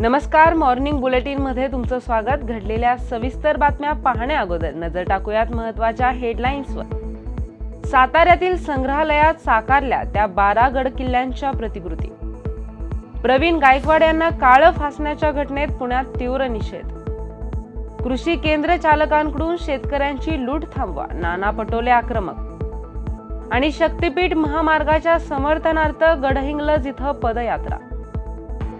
नमस्कार मॉर्निंग बुलेटिनमध्ये तुमचं स्वागत. घडलेल्या सविस्तर बातम्या पाहण्या अगोदर. नजर टाकूयात महत्त्वाच्या हेडलाईन्सवर. साताऱ्यातील संग्रहालयात साकारल्या त्या बारा गड किल्ल्यांच्या प्रतिकृती. प्रवीण गायकवाड यांना काळं फासण्याच्या घटनेत पुण्यात तीव्र निषेध. कृषी केंद्र चालकांकडून शेतकऱ्यांची लूट थांबवा. नाना पटोले आक्रमक. आणि शक्तीपीठ महामार्गाच्या समर्थनार्थ गडहिंग्लज इथं पदयात्रा.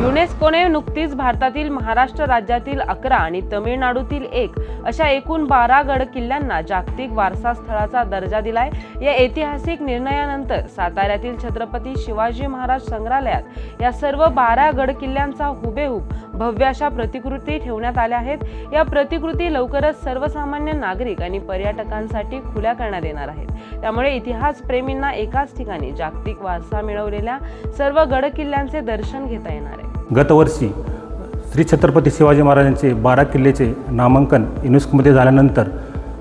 युनेस्कोने नुकतीच भारतातील महाराष्ट्र राज्यातील अकरा आणि तमिळनाडूतील एक अशा एकूण बारा गड किल्ल्यांना जागतिक वारसा स्थळाचा दर्जा दिलाय. या ऐतिहासिक निर्णयानंतर साताऱ्यातील छत्रपती शिवाजी महाराज संग्रहालयात या सर्व बारा गड किल्ल्यांचा हुबेहूब भव्य अशा प्रतिकृती ठेवण्यात आल्या आहेत. या प्रतिकृती लवकरच सर्वसामान्य नागरिक आणि पर्यटकांसाठी खुल्या करण्यात येणार आहेत. त्यामुळे इतिहास प्रेमींना एकाच ठिकाणी जागतिक वारसा मिळवलेल्या सर्व गड किल्ल्यांचे दर्शन घेता येणार आहे. गतवर्षी श्री छत्रपती शिवाजी महाराजांचे बारा किल्ल्याचे नामांकन युनेस्कोमध्ये झाल्यानंतर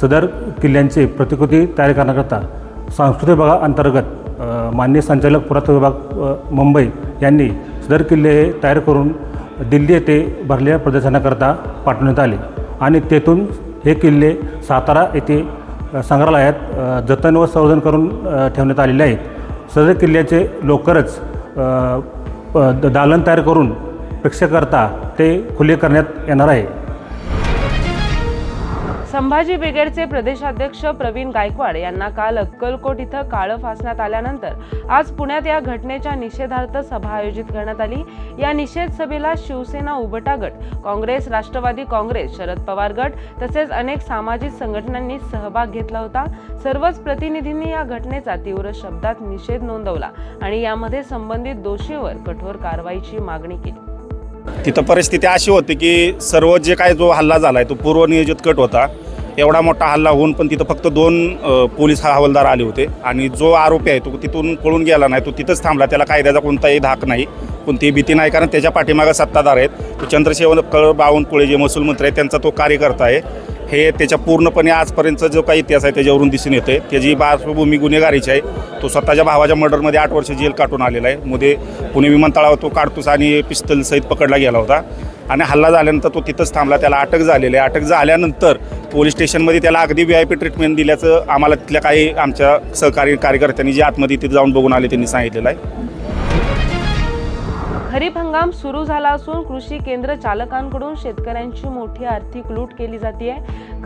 सदर किल्ल्यांचे प्रतिकृती तयार करण्याकरता सांस्कृतिक विभागाअंतर्गत मान्य संचालक पुरातत्व विभाग मुंबई यांनी सदर किल्ले हे तयार करून दिल्ली येथे भरलेल्या प्रदर्शनाकरता पाठवण्यात आले. आणि तेथून हे किल्ले सातारा येथे संग्रहालयात जतन व संवर्धन करून ठेवण्यात आलेले आहेत. सदर किल्ल्याचे लवकरच दालन तयार करून प्रेक्षककरता ते खुले करण्यात येणार आहे. संभाजी ब्रिगेडचे प्रदेशाध्यक्ष प्रवीण गायकवाड यांना काल अक्कलकोट इथं काळं फासण्यात आल्यानंतर आज पुण्यात या घटनेच्या निषेधार्थ सभा आयोजित करण्यात आली. या निषेध सभेला शिवसेना उबटा गट काँग्रेस राष्ट्रवादी काँग्रेस शरद पवार गट तसेच अनेक सामाजिक संघटनांनी सहभाग घेतला होता. सर्वच प्रतिनिधींनी या घटनेचा तीव्र शब्दात निषेध नोंदवला आणि यामध्ये संबंधित दोषीवर कठोर कारवाईची मागणी केली. तिथं परिस्थिती अशी होती की सर्व जे काय जो हल्ला झाला आहे तो पूर्वनियोजित कट होता. एवढा मोठा हल्ला होऊन पण तिथं फक्त दोन पोलीस हवालदार आले होते. आणि जो आरोपी आहे तो तिथून पळून गेला नाही तो तिथंच थांबला. त्याला कायद्याचा कोणताही धाक नाही. कोणतीही भीती नाही कारण त्याच्या पाठीमागं सत्ताधार आहेत. तो चंद्रशेखर बावनकुळे जे महसूल मंत्री आहेत त्यांचा तो कार्यकर्ता आहे. हे त्याच्या पूर्णपणे आजपर्यंतचा जो काही इतिहास आहे त्याच्यावरून दिसून येते त्याची पार्श्वभूमी गुन्हेगारीची आहे. तो स्वतःच्या भावाच्या मर्डरमध्ये आठ वर्ष जेल काटून आलेला आहे. मध्ये पुणे विमानतळावर तो काडतूस आणि पिस्तलसहित पकडला गेला होता. आणि हल्ला झाल्यानंतर तो तिथंच थांबला. त्याला अटक झालेली आहे. अटक झाल्यानंतर पोलीस स्टेशनमध्ये त्याला अगदी व्ही आय पी ट्रीटमेंट दिल्याचं आम्हाला तिथल्या काही आमच्या सहकारी कार्यकर्त्यांनी जे आतमध्ये तिथे जाऊन बघून आले त्यांनी सांगितलेलं आहे. खरीप हंगाम सुरू झाला असून कृषी केंद्र चालकांकडून शेतकऱ्यांची मोठी आर्थिक लूट केली जाते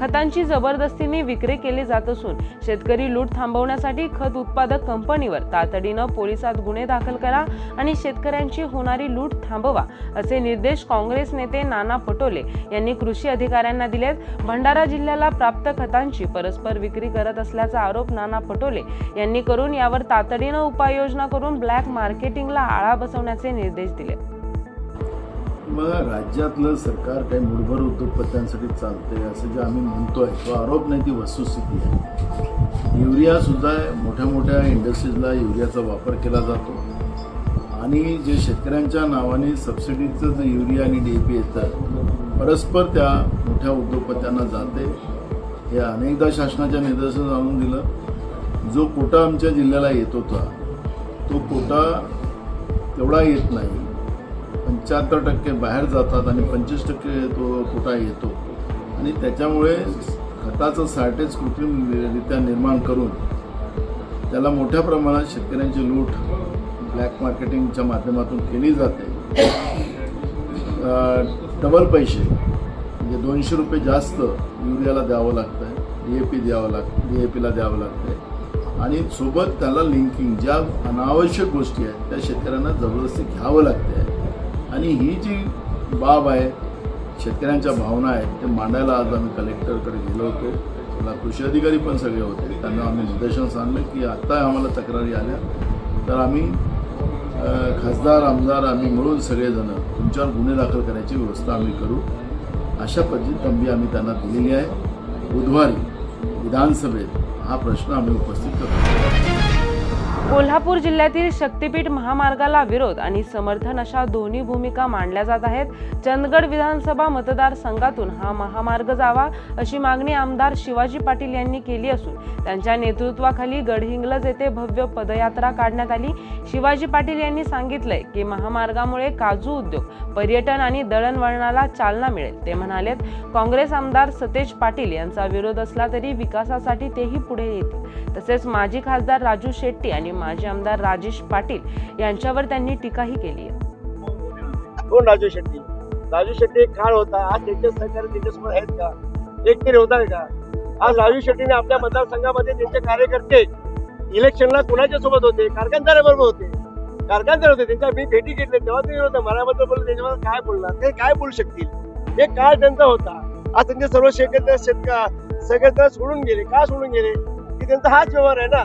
खतांची जबरदस्तीने विक्री केली जात असून शेतकरी लूट थांबवण्यासाठी खत उत्पादक कंपनीवर तातडीनं पोलिसात गुन्हे दाखल करा आणि शेतकऱ्यांची होणारी लूट थांबवा असे निर्देश काँग्रेस नेते नाना पटोले यांनी कृषी अधिकाऱ्यांना दिलेत. भंडारा जिल्ह्याला प्राप्त खतांची परस्पर विक्री करत असल्याचा आरोप नाना पटोले यांनी करून यावर तातडीनं उपाययोजना करून ब्लॅक मार्केटिंगला आळा बसवण्याचे निर्देश दिले. मग राज्यातलं सरकार काही मुठभर उद्योगपत्यांसाठी चालतंय असं जे आम्ही म्हणतो आहे तो आरोप नाही ती वस्तुस्थिती आहे. युरियासुद्धा मोठ्या मोठ्या इंडस्ट्रीजला युरियाचा वापर केला जातो. आणि जे शेतकऱ्यांच्या नावाने सबसिडीचं जे युरिया आणि डी ए पी येतं परस्पर त्या मोठ्या उद्योगपत्यांना जाते. हे अनेकदा शासनाच्या निदर्शन आणून दिलं. जो कोटा आमच्या जिल्ह्याला येत होता तो कोटा तेवढा येत नाही. पंच्याहत्तर टक्के बाहेर जातात आणि पंचवीस टक्के तो कुठा येतो. आणि त्याच्यामुळे खताचं साठेच कृत्रिमरित्या निर्माण करून त्याला मोठ्या प्रमाणात शेतकऱ्यांची लूट ब्लॅक मार्केटिंगच्या माध्यमातून केली जाते. डबल पैसे म्हणजे दोनशे रुपये जास्त युरियाला द्यावं लागतं आहे डी ए पी द्यावं लागतं डी ए पीला द्यावं लागतं आहे आणि सोबत त्याला लिंकिंग ज्या अनावश्यक गोष्टी आहेत त्या शेतकऱ्यांना जबरदस्ती घ्यावं लागते आहे आणि ही जी बाब आहे शेतकऱ्यांच्या भावना आहेत ते मांडायला आज आम्ही कलेक्टरकडे गेलो होतो. मला कृषी अधिकारी पण सगळे होते. त्यांना आम्ही निर्देशन सांगले की आत्ता आम्हाला तक्रारी आल्या. तर आम्ही खासदार आमदार आम्ही मिळून सगळेजण तुमच्यावर गुन्हे दाखल करायची व्यवस्था आम्ही करू. अशा पद्धती तंबी आम्ही त्यांना दिलेली आहे. बुधवारी विधानसभेत हा प्रश्न आम्ही उपस्थित करतो. कोल्हापूर जिल्ह्यातील शक्तीपीठ महामार्गाला विरोध आणि समर्थन अशा दोन्ही भूमिका मांडल्या जात आहेत. चंदगड विधानसभा मतदारसंघातून हा महामार्ग जावा अशी मागणी आमदार शिवाजी पाटील यांनी केली असून त्यांच्या नेतृत्वाखाली गडहिंग्लज येथे भव्य पदयात्रा काढण्यात आली. शिवाजी पाटील यांनी सांगितलंय की महामार्गामुळे काजू उद्योग पर्यटन आणि दळणवळणाला चालना मिळेल. ते म्हणालेत काँग्रेस आमदार सतेज पाटील यांचा विरोध असला तरी विकासासाठी तेही पुढे येतील. तसेच माजी खासदार राजू शेट्टी आणि माजी आमदार राजेश पाटील यांच्यावर त्यांनी टीकाही केली आहे. कोण राजू शेट्टी? राजू शेट्टी एक काळ होता. आज त्यांच्या सहकारी त्यांच्यासमोर आहेत का? एक तरी होता का? आज राजू शेट्टीने आपल्या मतदारसंघामध्ये त्यांचे कार्यकर्ते इलेक्शनला कुणाच्या सोबत होते? कारखानदाराबरोबर होते. कारखानदार होते. त्यांच्या मी भेटी घेतले तेव्हा ते होतं मनाबद्दल बोलले त्याच्याबद्दल काय बोलणार? ते काय बोलू शकतील? एक काळ त्यांचा होता. आज त्यांचे सर्व शेतकरी शेतका सगळे सोडून गेले. का सोडून गेले? की त्यांचा हाच व्यवहार आहे ना?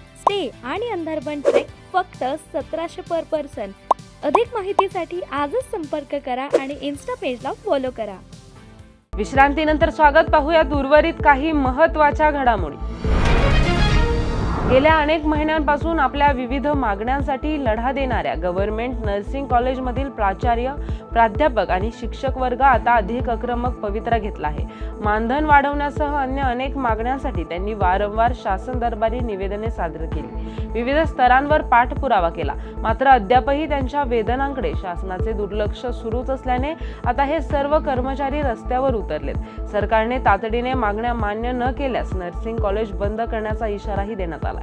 स्टे आणि अंधारबन ट्रेक फक्त सतराशे पर पर्सन अधिक माहितीसाठी आजच संपर्क करा आणि इन्स्टा पेजला फॉलो करा. विश्रांतीनंतर स्वागत पाहूयात उर्वरित काही महत्त्वाच्या घडामोडी. गेल्या अनेक महिन्यांपासून आपल्या विविध मागण्यांसाठी लढा देणाऱ्या गव्हर्नमेंट नर्सिंग कॉलेजमधील प्राचार्य प्राध्यापक आणि शिक्षक वर्ग आता अधिक आक्रमक पवित्रा घेतला आहे. मानधन वाढवण्यासह अन्य अनेक मागण्यांसाठी त्यांनी वारंवार शासन दरबारी निवेदने सादर केली. विविध स्तरांवर पाठपुरावा केला. मात्र अद्यापही त्यांच्या वेदनांकडे शासनाचे दुर्लक्ष सुरूच असल्याने आता हे सर्व कर्मचारी रस्त्यावर उतरलेत. सरकारने तातडीने मागण्या मान्य न केल्यास नर्सिंग कॉलेज बंद करण्याचा इशाराही देण्यात आला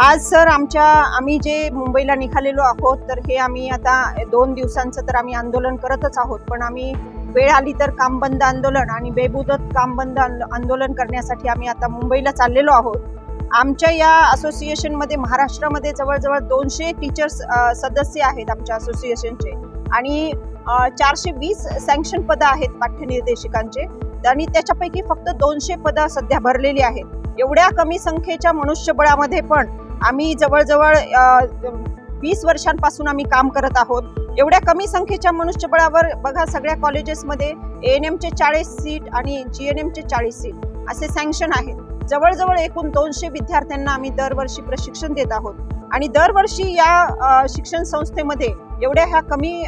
आज सर आमच्या आम्ही जे मुंबईला निघालेलो आहोत तर हे आम्ही आता दोन दिवसांचं तर आम्ही आंदोलन करतच आहोत. पण आम्ही वेळ आली तर काम बंद आंदोलन आणि बेबुदत काम बंद आंदो- आंदोलन करण्यासाठी आम्ही आता मुंबईला चाललेलो आहोत. आमच्या या असोसिएशनमध्ये महाराष्ट्रामध्ये जवळजवळ दोनशे टीचर्स सदस्य आहेत आमच्या असोसिएशनचे. आणि चारशे वीस सँक्शन पदं आहेत पाठ्यनिर्देशिकांचे. आणि त्याच्यापैकी फक्त दोनशे पदं सध्या भरलेली आहेत. एवढ्या कमी संख्येच्या मनुष्यबळामध्ये पण आम्ही जवळजवळ वीस वर्षांपासून आम्ही काम करत आहोत. एवढ्या कमी संख्येच्या मनुष्यबळावर बघा सगळ्या कॉलेजेसमध्ये ए एन एमचे चाळीस सीट आणि जी एन एमचे चाळीस सीट असे सँक्शन आहेत. जवळजवळ एकूण दोनशे विद्यार्थ्यांना आम्ही दरवर्षी प्रशिक्षण देत आहोत. आणि दरवर्षी या शिक्षण संस्थेमध्ये एवढ्या ह्या कमी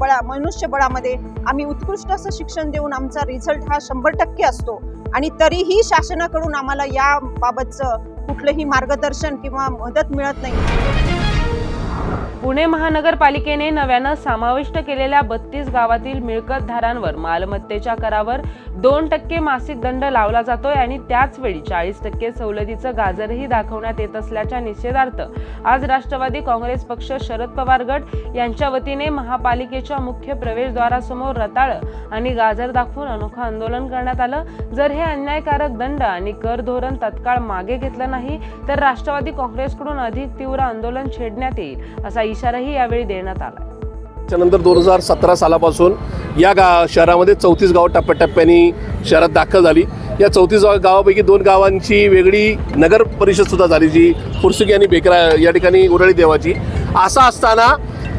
बळा मनुष्यबळामध्ये आम्ही उत्कृष्ट असं शिक्षण देऊन आमचा रिझल्ट हा शंभर टक्के असतो. आणि तरीही शासनाकडून आम्हाला याबाबतचं कुठलंही मार्गदर्शन किंवा मदत मिळत नाही. पुणे महानगरपालिकेने नव्यानं समाविष्ट केलेल्या बत्तीस गावातील मिळकतधारांवर मालमत्तेच्या करावर दोन टक्के मासिक दंड लावला जातोय आणि त्याचवेळी चाळीस टक्के सवलतीचं गाजरही दाखवण्यात येत असल्याच्या निषेधार्थ आज राष्ट्रवादी काँग्रेस पक्ष शरद पवार गट यांच्या वतीने महापालिकेच्या मुख्य प्रवेशद्वारासमोर रताळ आणि गाजर दाखवून अनोखं आंदोलन करण्यात आलं. जर हे अन्यायकारक दंड आणि कर धोरण तत्काळ मागे घेतलं नाही तर राष्ट्रवादी काँग्रेसकडून अधिक तीव्र आंदोलन छेडण्यात येईल असा इशाराही यावेळी देण्यात आला त्यानंतर दोन हजार सतरा सालापासून या गा शहरामध्ये चौतीस गावं टप्प्याटप्प्याने शहरात दाखल झाली. या चौतीस गावापैकी दोन गावांची वेगळी नगर परिषदसुद्धा झाली जी फुरसुकी आणि बेकरा या ठिकाणी उरळी देवाची. असं असताना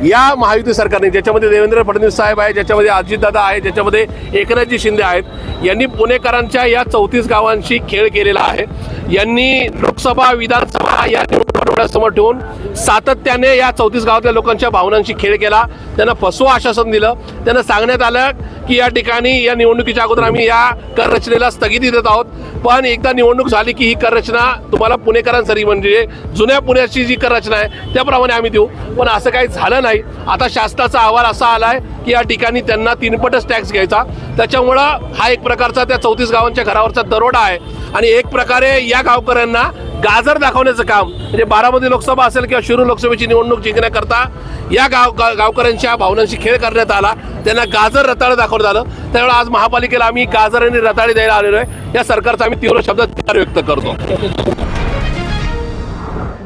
या महायुती सरकारने ज्याच्यामध्ये देवेंद्र फडणवीस साहेब आहे ज्याच्यामध्ये अजितदादा आहे ज्याच्यामध्ये एकनाथजी शिंदे आहेत यांनी पुणेकरांच्या या चौतीस गावांशी खेळ केलेला आहे. यांनी लोकसभा विधानसभा या डोळ्यासमोर ठेवून सातत्याने या चौतीस गावातल्या लोकांच्या भावनांशी खेळ केला. त्यांना फसवं आश्वासन दिलं. त्यांना सांगण्यात आलं की या ठिकाणी या निवडणुकीच्या अगोदर आम्ही या कर रचनेला स्थगिती देत आहोत. पण एकदा निवडणूक झाली की ही कर रचना तुम्हाला पुणेकरांसाठी म्हणजे जुन्या पुण्याची जी कर रचना आहे त्याप्रमाणे आम्ही देऊ. पण असं काही झालं नाही. आता शासनाचा अहवाल असा आला आहे की या ठिकाणी त्यांना तीनपटच टॅक्स घ्यायचा. त्याच्यामुळं हा एक प्रकारचा त्या चौतीस गावांच्या घरावरचा दरोडा आहे. आणि एक प्रकारे या गावकऱ्यांना गाजर दाखवण्याचं काम म्हणजे बारामती लोकसभा असेल किंवा शिरूर लोकसभेची निवडणूक जिंकण्याकरता या गाव गावकऱ्यांच्या भावनांशी खेळ करण्यात आला. त्यांना गाजर रताळं दाखवण्यात आलं. त्यामुळे आज महापालिकेला आम्ही गाजर आणि रताळी द्यायला आलेलो आहे. या सरकारचा आम्ही तीव्र शब्दात व्यक्त करतो.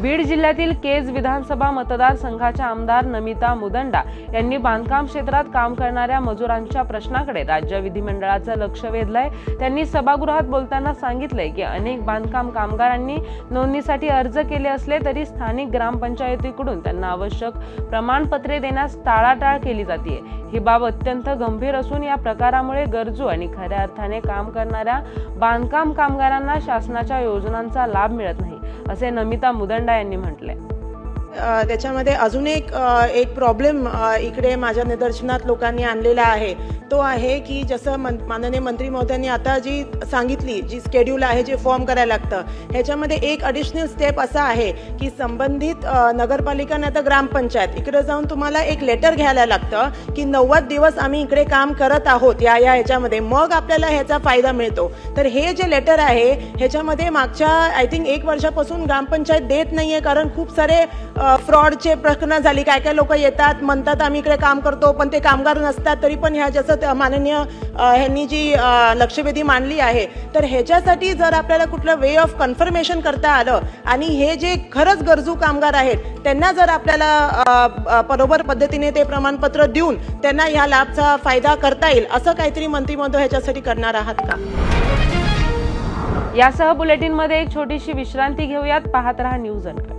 बीड जिल्ह्यातील केज विधानसभा मतदारसंघाच्या आमदार नमिता मुदंडा यांनी बांधकाम क्षेत्रात काम करणाऱ्या मजुरांच्या प्रश्नाकडे राज्य विधिमंडळाचं लक्ष वेधलंय. त्यांनी सभागृहात बोलताना सांगितलंय की अनेक बांधकाम कामगारांनी नोंदणीसाठी अर्ज केले असले तरी स्थानिक ग्रामपंचायतीकडून त्यांना आवश्यक प्रमाणपत्रे देण्यास टाळाटाळ केली जाते ही बाब अत्यंत गंभीर असून या प्रकारामुळे गरजू आणि खऱ्या अर्थाने काम करणाऱ्या बांधकाम कामगारांना शासनाच्या योजनांचा लाभ मिळत नाही असे नमिता मुदंड यांनी म्हटले अ, त्याच्यामध्ये अजून एक एक प्रॉब्लेम इकडे माझ्या निदर्शनात लोकांनी आणलेला आहे. तो आहे की जसं मन माननीय मंत्री महोदयांनी आता जी सांगितली जी स्केड्यूल आहे जे फॉर्म करायला लागतं ह्याच्यामध्ये एक अडिशनल स्टेप असा आहे की संबंधित नगरपालिका नाही तर ग्रामपंचायत इकडे जाऊन तुम्हाला एक लेटर घ्यायला लागतं की नव्वद दिवस आम्ही इकडे काम करत आहोत या या ह्याच्यामध्ये. मग आपल्याला ह्याचा फायदा मिळतो. तर हे जे लेटर आहे ह्याच्यामध्ये मागच्या आय थिंक एक वर्षापासून ग्रामपंचायत देत नाही आहे कारण खूप सारे फ्रॉडचे प्रकरणं झाली. काय काय लोक येतात म्हणतात आम्ही इकडे काम करतो पण ते कामगार नसतात तरी पण ह्या जसं माननीय ह्यांनी जी लक्षवेधी मांडली आहे तर ह्याच्यासाठी जर आपल्याला कुठलं वे ऑफ कन्फर्मेशन करता आलं आणि हे जे खरंच गरजू कामगार आहेत त्यांना जर आपल्याला बरोबर पद्धतीने ते प्रमाणपत्र देऊन त्यांना ह्या लाभचा फायदा करता येईल असं काहीतरी मंत्रिमंडळ ह्याच्यासाठी करणार आहात का? यासह बुलेटिनमध्ये एक छोटीशी विश्रांती घेऊयात. पाहत राहा news uncut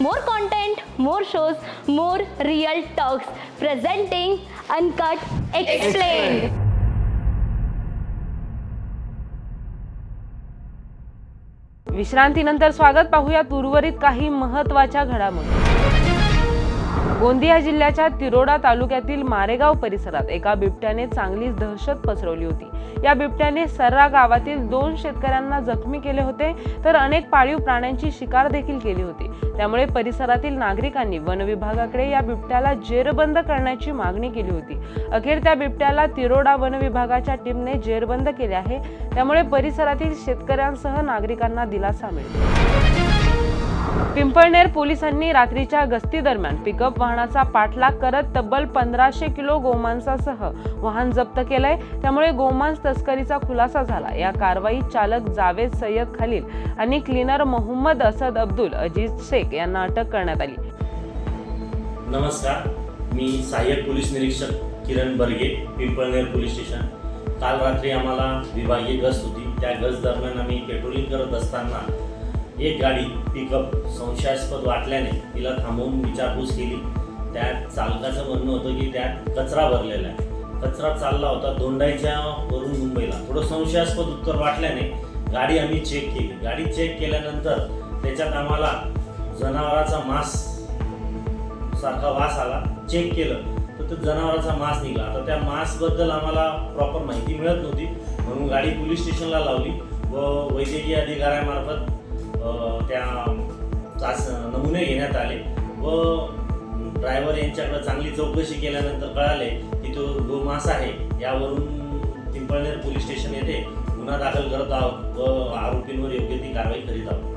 More content more shows more real talks presenting uncut explain विश्रांतीनंतर स्वागत पाहूयात उर्वरित काही महत्त्वाच्या घडामोडी. गोंदिया जिल्ह्याच्या तिरोडा तालुक्यातील मारेगाव परिसरात एका बिबट्याने चांगलीच दहशत पसरवली होती. या बिबट्याने सर्रा गावातील दोन शेतकऱ्यांना जखमी केले होते तर अनेक पाळीव प्राण्यांची शिकार देखील केली होती. त्यामुळे परिसरातील नागरिकांनी वन विभागाकडे या बिबट्याला जेरबंद करण्याची मागणी केली होती. अखेर त्या बिबट्याला तिरोडा वन विभागाच्या टीमने जेरबंद केले आहे. त्यामुळे परिसरातील शेतकऱ्यांसह नागरिकांना दिलासा मिळतो. पिंपळनेर पोलिसांनी रात्रीच्या गस्ती दरम्यान पिकअप वाहनाचा पाठलाग करत तब्बल पंधराशे किलो गोमांसासह वाहन जप्त केलंय. त्यामुळे गोमांस तस्करीचा खुलासा झाला. या कारवाईत चालक जावेद सय्यद खलील आणि क्लिनर मोहम्मद असद अब्दुल अजीज शेख यांना अटक करण्यात आली. नमस्कार. मी सहाय्यक पोलीस निरीक्षक किरण बर्गे पिंपळनेर पोलीस स्टेशन. काल रात्री आम्हाला विभागीय गस्त होती. त्या गस्त दरम्यान आम्ही पेट्रोलिंग करत असताना एक गाडी पिकअप संशयास्पद वाटल्याने तिला थांबवून विचारपूस केली. त्यात चालकाचं म्हणणं होतं की त्यात कचरा भरलेला आहे. कचरा चालला होता दोंडाईच्या वरून मुंबईला. थोडं संशयास्पद उत्तर वाटल्याने गाडी आम्ही चेक केली. गाडी चेक केल्यानंतर त्याच्यात आम्हाला जनावराचा मांस सारखा वास आला. चेक केलं तर तो जनावराचा मांस निघाला. तर त्या मांसबद्दल आम्हाला प्रॉपर माहिती मिळत नव्हती. म्हणून गाडी पोलीस स्टेशनला लावली व वैद्यकीय अधिकाऱ्यामार्फत गुन्हे घेण्यात आले व ड्रायव्हर यांच्याकडे चांगली चौकशी केल्यानंतर कळाले की तो गोमांस आहे यावरून पिंपळनेर पोलीस स्टेशन येथे गुन्हा दाखल करत आहोत व आरोपींवर योग्य ती कारवाई करीत आहोत.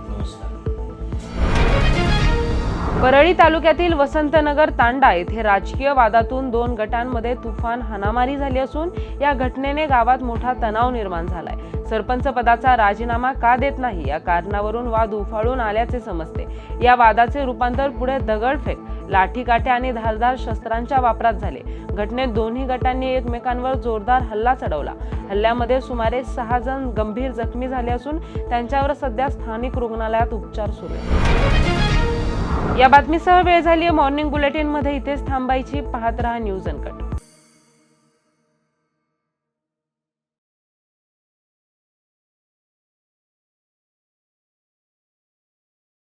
परळी तालुक्यातील वसंतनगर तांडा येथे राजकीय वादातून दोन गटांमध्ये तुफान हाणामारी झाली असून या घटनेने गावात मोठा तणाव निर्माण झालाय. सरपंच पदाचा राजीनामा का देत नाही या कारणावरून वाद उफाळून आल्याचे समजते. या वादाचे रूपांतर पुढे दगडफेक लाठीकाठ्या आणि धारदार शस्त्रांच्या वापरात झाले. घटनेत दोन्ही गटांनी एकमेकांवर जोरदार हल्ला चढवला. हल्ल्यामध्ये सुमारे सहा जण गंभीर जखमी झाले असून त्यांच्यावर सध्या स्थानिक रुग्णालयात उपचार सुरू आहेत. या बातमीसह वेळ झाली आहे मॉर्निंग बुलेटिनमध्ये इथेच थांबायची पाहत राहा न्यूज अनकट.